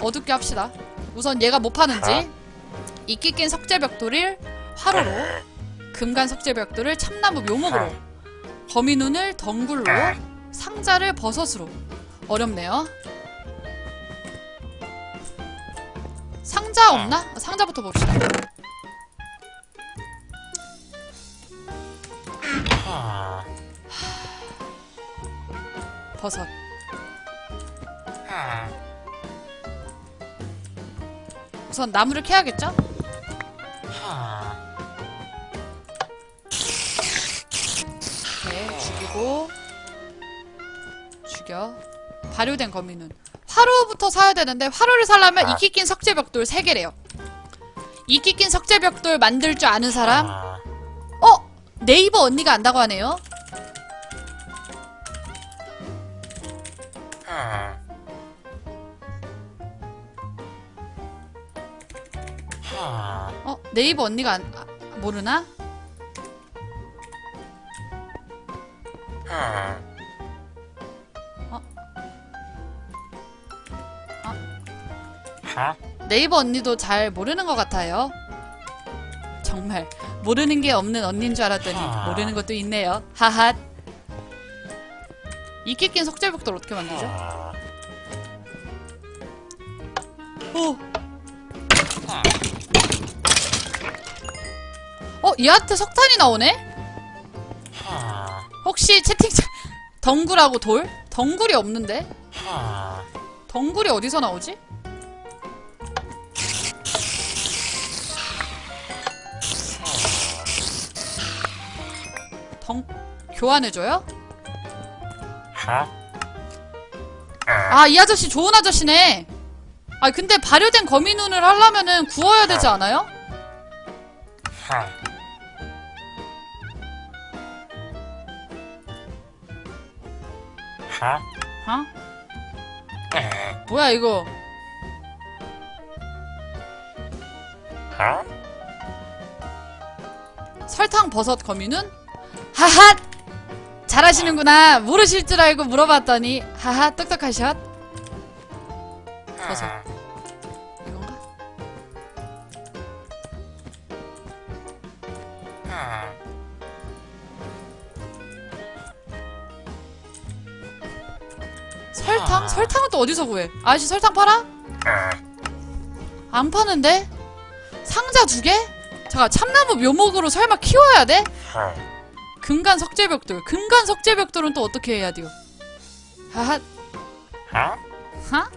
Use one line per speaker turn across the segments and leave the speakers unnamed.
어둡게 합시다. 우선 얘가 뭐 파는지 이끼 낀 석재벽돌을 화로로 금간 석재벽돌을 참나무 묘목으로 거미눈을 덩굴로 상자를 버섯으로 어렵네요. 상자 없나? 상자부터 봅시다. 버섯. 우선 나무를 캐야겠죠? 네, 죽이고 죽여. 발효된 거미눈. 화로부터 사야 되는데 화로를 사려면 이끼 낀 석재벽돌 3개래요. 이끼 낀 석재벽돌 만들 줄 아는 사람? 어? 네이버 언니가 안다고 하네요. 어? 네이버 언니가 안, 아, 모르나? 네이버 언니도 잘 모르는 것 같아요. 정말 모르는 게 없는 언니인 줄 알았더니 모르는 것도 있네요. 하핫. 이끼 낀 석재벽돌 어떻게 만들죠? 얘한테 석탄이 나오네? 혹시 채팅창 덩굴하고 돌? 덩굴이 없는데? 덩굴이 어디서 나오지? 덩 교환해줘요? 아, 이 아저씨 좋은 아저씨네. 아, 근데 발효된 거미눈을 하려면은 구워야 되지 않아요? 어? 뭐야, 이거. 설탕 버섯 거미눈? 하핫! 잘하시는구나. 모르실 줄 알고 물어봤더니 하하 똑똑하셨. 버섯. 설탕? 설탕은 또 어디서 구해? 아저씨 설탕 팔아? 안 파는데? 상자 두 개? 잠깐 참나무 묘목으로 설마 키워야 돼? 금간 석재벽돌. 금간 석재벽돌은 또 어떻게 해야 돼요? 하하. 하?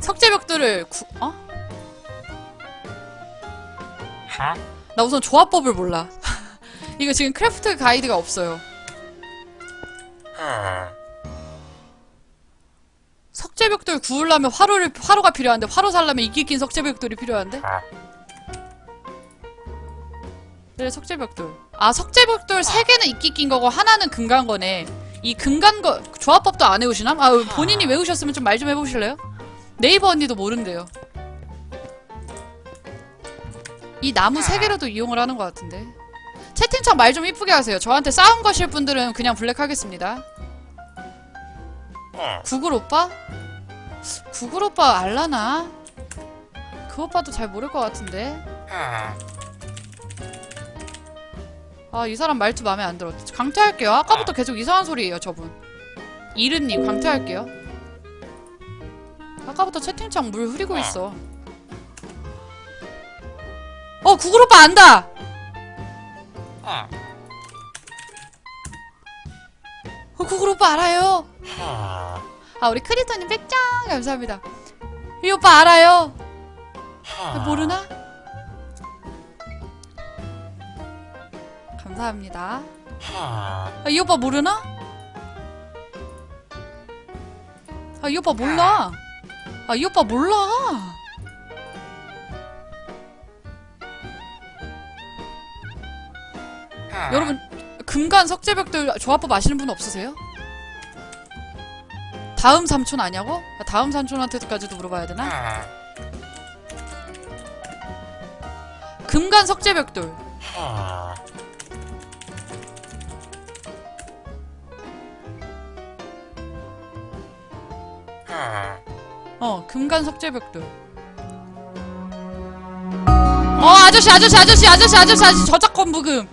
석재벽돌을 구, 어? 나 우선 조합법을 몰라. 이거 지금 크래프트 가이드가 없어요. 석재벽돌 구우려면 화로를 화로가 필요한데 화로 살려면 이끼 낀 석재벽돌이 필요한데? 네, 석재벽돌. 아, 석재벽돌 세 개는 이끼 낀 거고 하나는 금간 거네. 이 금간 거 조합법도 안 외우시나? 아, 본인이 외우셨으면 좀 말좀 해보실래요? 네이버 언니도 모른대요. 이 나무 세 개로도 이용을 하는 것 같은데. 채팅창 말 좀 이쁘게 하세요. 저한테 싸움 거실 분들은 그냥 블랙 하겠습니다. 구글 오빠? 구글 오빠 알라나? 그 오빠도 잘 모를 것 같은데. 아, 이 사람 말투 마음에 안 들어. 강퇴할게요. 아까부터 계속 이상한 소리예요, 저분. 이른님, 강퇴할게요. 아까부터 채팅창 물 흐리고 있어. 어, 구글 오빠 안다! 어, 구글 오빠 알아요. 아, 우리 크리터님 백장 감사합니다. 이 오빠 알아요. 모르나? 감사합니다. 아, 이 오빠 모르나? 아, 이 오빠 몰라. 아, 이 오빠 몰라. 아. 여러분 금간 석재벽돌 조합법 아시는 분 없으세요? 다음 삼촌 아냐고? 다음 삼촌한테까지도 물어봐야 되나? 아. 금간 석재벽돌. 아. 어 금간 석재벽돌. 어 아저씨 아저씨 아저씨 아저씨 아저씨 아저씨 저작권 부금.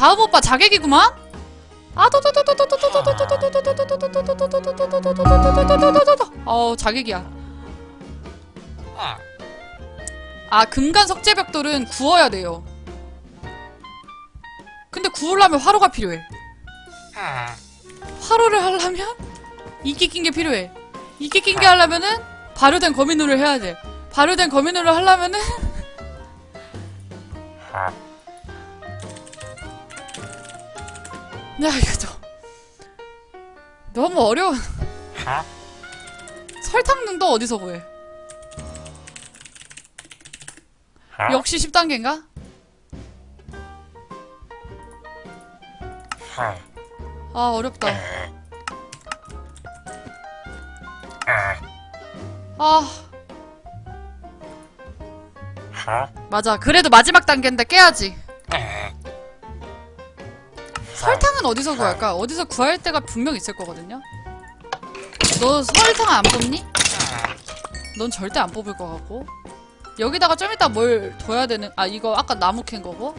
다음 오빠 자객이구만? 어, 자객이야. 아, 금간 석재벽돌은 구워야 돼요. 근데 구우려면 화로가 필요해. 화로를 하려면 이끼 낀게 필요해. 이끼 낀게 하려면은 발효된 거미눈을 해야 돼. 발효된 거미눈을 하려면은 야 이거 좀 너무 어려워. 설탕능도 어디서 구해? 역시 10단계인가? 아 어렵다. 아 맞아. 그래도 마지막 단계인데 깨야지. 설탕은 어디서 구할까? 어디서 구할 때가 분명 있을 거거든요. 너 설탕 안 뽑니? 넌 절대 안 뽑을 거 같고. 여기다가 좀 이따 뭘 둬야 되는? 아 이거 아까 나무 캔 거고.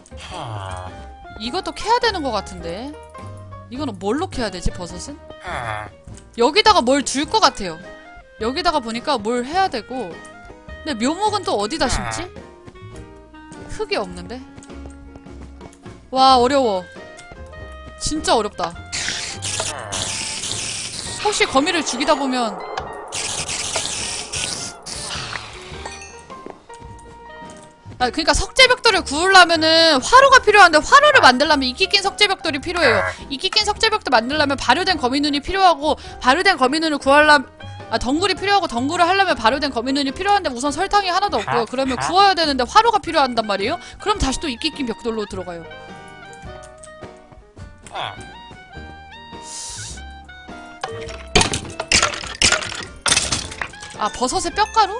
이것도 캐야 되는 거 같은데. 이거는 뭘로 캐야 되지 버섯은? 여기다가 뭘둘것 같아요. 여기다가 보니까 뭘 해야 되고. 근데 묘목은 또 어디다 심지? 흙이 없는데? 와 어려워. 진짜 어렵다. 혹시 거미를 죽이다 보면 아, 그러니까 석재벽돌을 구우려면은 화로가 필요한데 화로를 만들려면 이끼 낀 석재벽돌이 필요해요. 이끼 낀 석재벽돌 만들려면 발효된 거미눈이 필요하고 발효된 거미눈을 구하려면 아, 덩굴이 필요하고 덩굴을 하려면 발효된 거미눈이 필요한데 우선 설탕이 하나도 없고요. 그러면 구워야 되는데 화로가 필요한단 말이에요. 그럼 다시 또 이끼 낀 벽돌로 들어가요. 아 버섯의 뼈가루?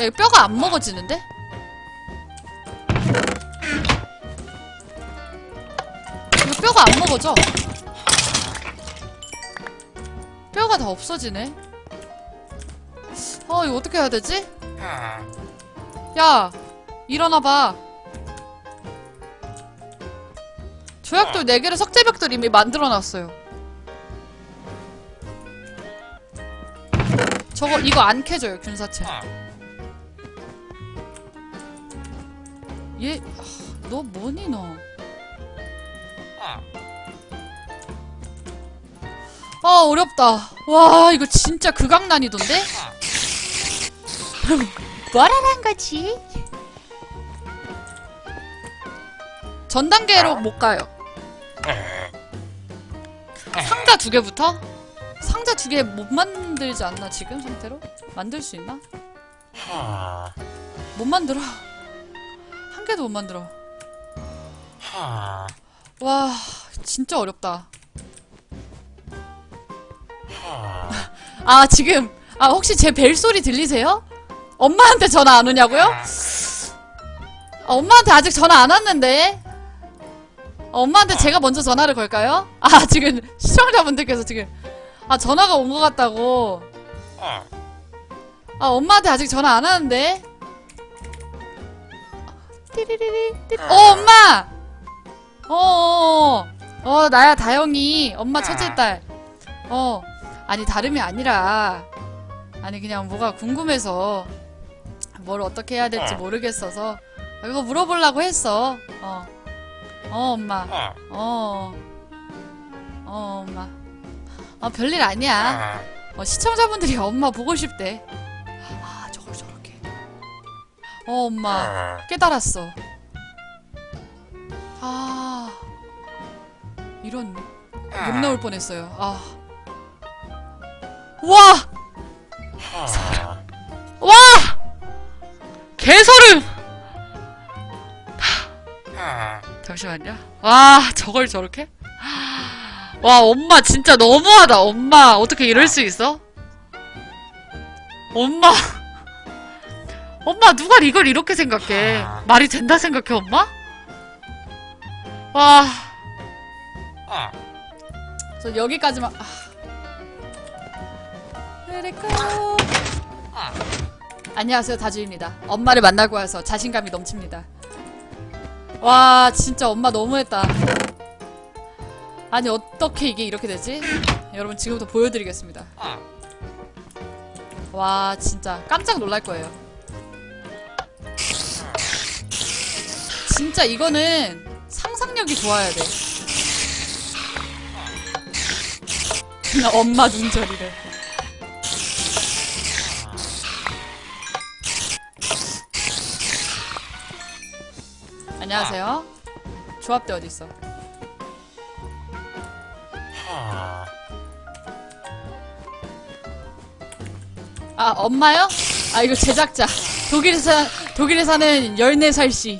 야, 이거 뼈가 안 먹어지는데? 이거 뼈가 안 먹어져. 뼈가 다 없어지네. 어, 이거 어떻게 해야 되지? 야, 일어나봐. 조약돌 4개를 석재벽돌 이미 만들어놨어요. 저거, 이거 안 캐져요, 균사체. 얘, 아, 너 뭐니, 너? 아, 어렵다. 와, 이거 진짜 극악난이던데? 뭐라는 거지? 전 단계로 못 가요. 상자 두 개부터? 상자 두 개 못 만들지 않나, 지금 상태로? 만들 수 있나? 못 만들어. 한 개도 못 만들어. 와, 진짜 어렵다. 아, 지금, 아, 혹시 제 벨소리 들리세요? 엄마한테 전화 안 오냐고요? 아, 엄마한테 아직 전화 안 왔는데? 어, 엄마한테 제가 먼저 전화를 걸까요? 아, 지금 시청자분들께서 지금, 아, 전화가 온 것 같다고. 아, 엄마한테 아직 전화 안 하는데? 띠리리리, 띠리. 어, 엄마! 어, 어, 어, 어, 나야, 다영이. 엄마 첫째 딸. 어, 아니, 다름이 아니라, 아니, 그냥 뭐가 궁금해서, 뭘 어떻게 해야 될지 모르겠어서, 이거 물어보려고 했어. 어, 어, 엄마. 어, 어, 엄마. 어, 별일 아니야. 어, 시청자분들이 엄마 보고 싶대. 아, 저걸 저렇게. 어, 엄마. 깨달았어. 아. 이런. 욕 나올 뻔했어요. 아. 와! 와! 개소름! 잠시만요. 와, 저걸 저렇게? 와, 엄마 진짜 너무하다. 엄마, 어떻게 이럴 수 있어? 엄마. 엄마, 누가 이걸 이렇게 생각해? 말이 된다 생각해, 엄마? 와. 저 여기까지만. 아. Go. 안녕하세요, 다주입니다. 엄마를 만나고 와서 자신감이 넘칩니다. 와, 진짜 엄마 너무했다. 아니, 어떻게 이게 이렇게 되지? 여러분, 지금부터 보여드리겠습니다. 와, 진짜 깜짝 놀랄 거예요. 진짜 이거는 상상력이 좋아야 돼. 엄마 눈절이래. 안녕하세요. 조합대 어디 있어? 아 엄마요? 아 이거 제작자. 독일에 사 독일에 사는 14살 씨.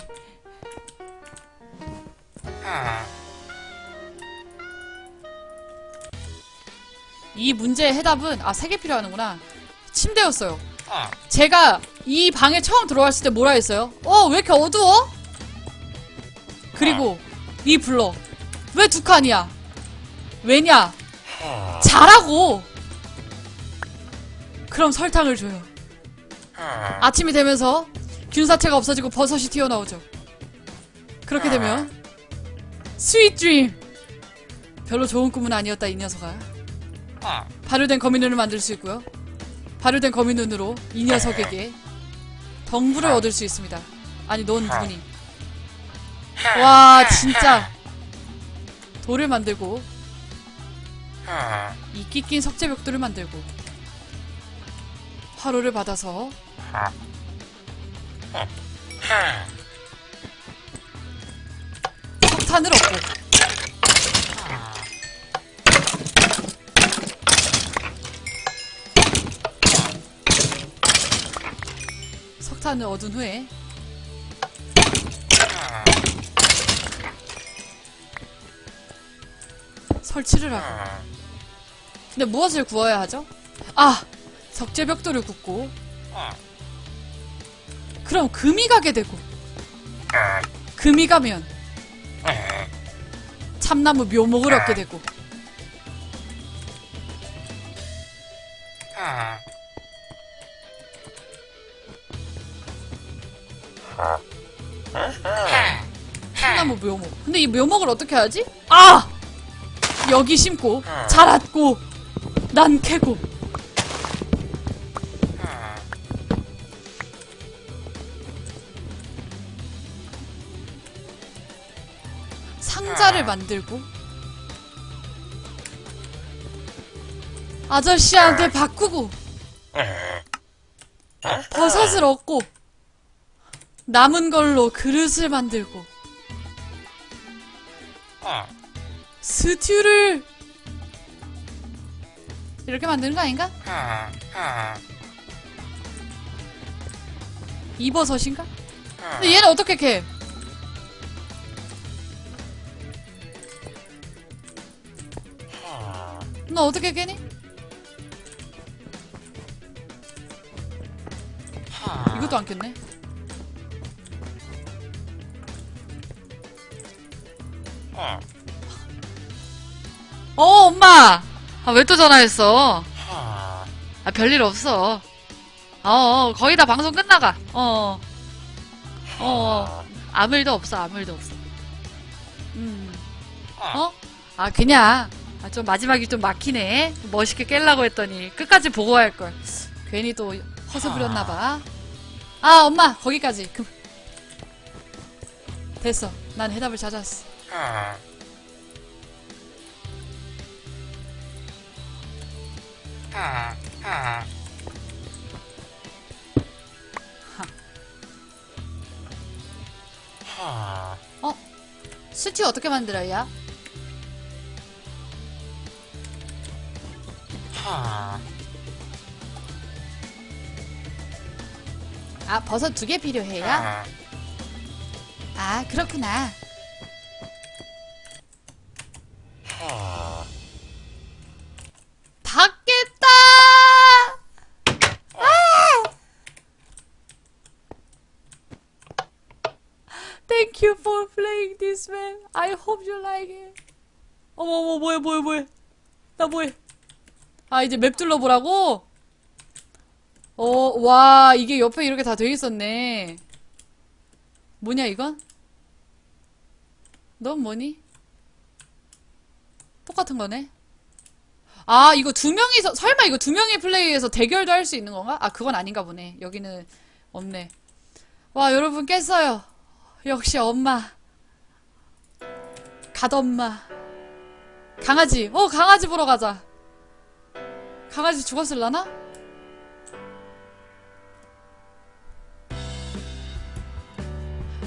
이 문제의 해답은 아 세 개 필요하는구나. 침대였어요. 제가 이 방에 처음 들어왔을 때 뭐라 했어요? 어, 왜 이렇게 어두워? 그리고 이 블럭 왜 두 칸이야? 왜냐? 자라고. 그럼 설탕을 줘요. 아침이 되면서 균사체가 없어지고 버섯이 튀어나오죠. 그렇게 되면 스윗 드림. 별로 좋은 꿈은 아니었다 이 녀석아. 발효된 거미눈을 만들 수 있고요. 발효된 거미눈으로 이 녀석에게 덩부를 얻을 수 있습니다. 아니 넌 누구니? 와 진짜. 돌을 만들고 이끼 낀 석재벽돌을 만들고 화로를 받아서 석탄을 얻고. 석탄을 얻은 후에 설치를 하고. 근데 무엇을 구워야 하죠? 아! 석재벽돌을 굽고. 그럼 금이 가게 되고. 금이 가면 참나무 묘목을 얻게 되고. 참나무 묘목. 근데 이 묘목을 어떻게 하지? 아! 여기 심고 자랐고 난 캐고. 상자를 만들고 아저씨한테 바꾸고 버섯을 얻고 남은 걸로 그릇을 만들고 스튜를 이렇게 만드는 거 아닌가? 이 버섯인가? 근데 얘는 어떻게 캐? 너 어떻게 캐니? 이것도 안 켰네. 엄마! 아, 왜 또 전화했어? 아, 별일 없어. 어, 어, 거의 다 방송 끝나가. 어, 어, 어, 아무 일도 없어, 아무 일도 없어. 음, 어? 아, 그냥, 아, 좀 마지막이 좀 막히네. 멋있게 깰라고 했더니, 끝까지 보고 할걸. 괜히 또 허서 부렸나봐. 아, 엄마, 거기까지. 그... 됐어. 난 해답을 찾았어. 어? 스튜 어떻게 만들어야? 아, 버섯 두 개 필요해요? 아, 그렇구나. 닫겠다! 아! You for playing this man. I hope you like it. 어머, 어머, 뭐해, 뭐해, 뭐해. 나 뭐해. 아, 이제 맵 둘러보라고? 어, 와, 이게 옆에 이렇게 다 돼 있었네. 뭐냐, 이건? 넌 뭐니? 똑같은 거네? 아, 이거 두 명이서, 설마 이거 두 명이 플레이해서 대결도 할 수 있는 건가? 아, 그건 아닌가 보네. 여기는 없네. 와, 여러분 깼어요. 역시 엄마. 갓엄마. 강아지. 어, 강아지 보러 가자. 강아지 죽었을라나?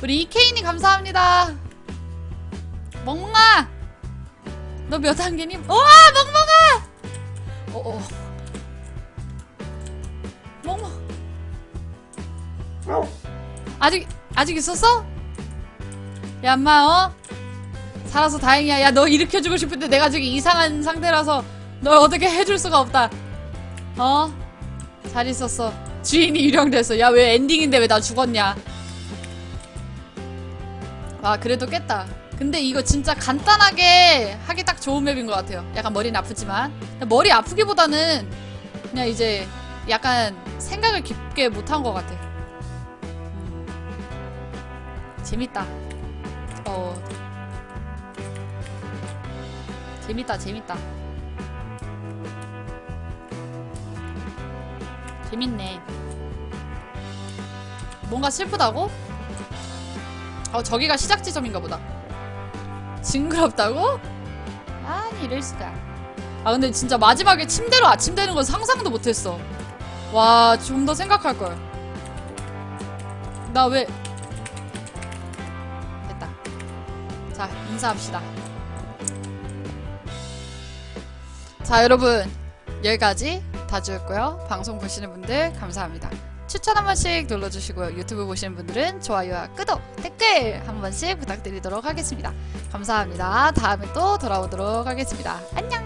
우리 이케이님 감사합니다. 멍멍아! 너 몇 단계니? 우와! 멍멍아! 어어. 멍멍. 아직, 아직 있었어? 야, 엄마, 어? 살아서 다행이야. 야, 너 일으켜주고 싶은데 내가 지금 이상한 상태라서 널 어떻게 해줄 수가 없다. 어? 잘 있었어. 주인이 유령됐어. 야, 왜 엔딩인데 왜 나 죽었냐? 아, 그래도 깼다. 근데 이거 진짜 간단하게 하기 딱 좋은 맵인 것 같아요. 약간 머리는 아프지만. 머리 아프기보다는 그냥 이제 약간 생각을 깊게 못한 것 같아. 음. 재밌다. 어. 재밌다, 재밌다. 재밌네. 뭔가 슬프다고? 어, 저기가 시작 지점인가 보다. 징그럽다고? 아니, 이럴 수가. 아, 근데 진짜 마지막에 침대로 아침 되는 건 상상도 못했어. 와, 좀 더 생각할걸. 나 왜. 자, 인사합시다. 자, 여러분. 여기까지 다주였고요. 방송 보시는 분들 감사합니다. 추천 한 번씩 눌러주시고요. 유튜브 보시는 분들은 좋아요와 구독, 댓글 한 번씩 부탁드리도록 하겠습니다. 감사합니다. 다음에 또 돌아오도록 하겠습니다. 안녕!